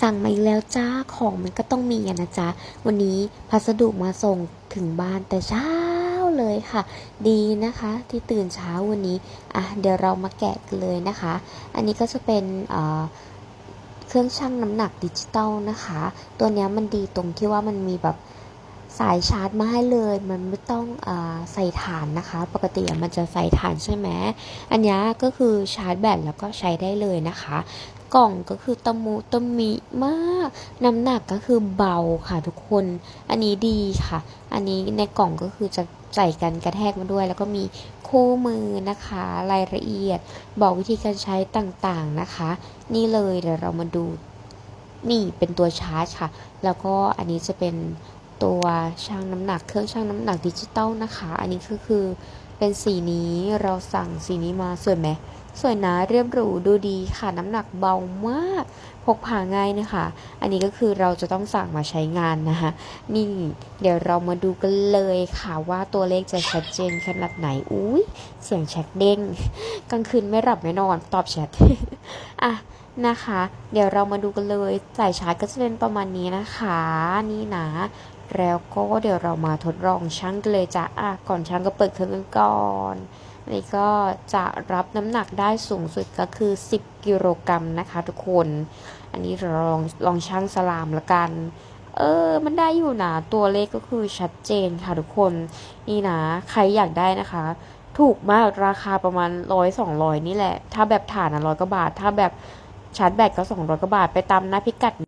สั่งมาอีกแล้วจ้าของมันก็ต้องมีอะนะจ๊ะ วันนี้พัสดุมาส่งถึงบ้านแต่เช้าเลยค่ะ ดีนะคะที่ตื่นเช้าวันนี้อะเดี๋ยวเรามาแกะกันเลยนะคะ อันนี้ก็จะเป็นเอ่อเครื่องชั่งน้ำหนักดิจิตอลนะคะ ตัวเนี้ยมันดีตรงที่ว่ามันมีแบบ สายชาร์จมาให้เลย มันไม่ต้องอใส่ฐานนะคะ ปกติมันจะใส่ฐานใช่ไหมอันนี้ก็คือชาร์จแบตแล้วก็ใช้ได้เลยนะคะ กล่องก็คือตะมุตะมิมาก น้ำหนักก็คือเบาค่ะทุกคน อันนี้ดีค่ะ อันนี้ในกล่องก็คือจะใส่กันกระแทกมาด้วย แล้วก็มีคู่มือนะคะ รายละเอียด บอกวิธีการใช้ต่างๆนะคะ นี่เลยเดี๋ยวเรามาดูนี่เป็นตัวชาร์จค่ะ แล้วก็อันนี้จะเป็น ตัวชั่งน้ำหนักเครื่องชั่งน้ำหนักดิจิตอลนะคะ อันนี้ก็คือเป็นสีนี้เราสั่งสีนี้มาสวยไหมสวยนะเรียบหรูดูดีค่ะน้ำหนักเบามากพกพาง่ายนะคะ อันนี้ก็คือเราจะต้องสั่งมาใช้งานนะคะนี่เดี๋ยวเรามาดูกันเลยค่ะว่าตัวเลขจะชัดเจนขนาดไหนอุ้ยเสียงแชทเด้งกลางคืนไม่หลับไม่นอนตอบแชทอะนะคะ เดี๋ยวเรามาดูกันเลยสายชาร์จก็จะเป็นประมาณนี้นะคะ นี่นะ แล้วก็เดี๋ยวเรามาทดลองชั่งกันเลยจ้ะอะก่อนชั่งก็เปิดเครื่องกันก่อนนนี้ก็จะรับน้ำหนักได้สูงสุดก็คือ 10 กิโลกรัมนะคะ ทุกคน อันนี้เราลองลองชั่งสลามละกัน เออ มันได้อยู่นะ ตัวเลขก็คือชัดเจนค่ะทุกคน นี่นะ ใครอยากได้นะคะ ถูกมากราคาประมาณร้อยสองร้อยนี่แหละ ถ้าแบบฐานอะร้อยกว่าบาท ถ้าแบบชาร์จแบตก็สองร้อยกว่าบาท ไปตามหน้าพิกัด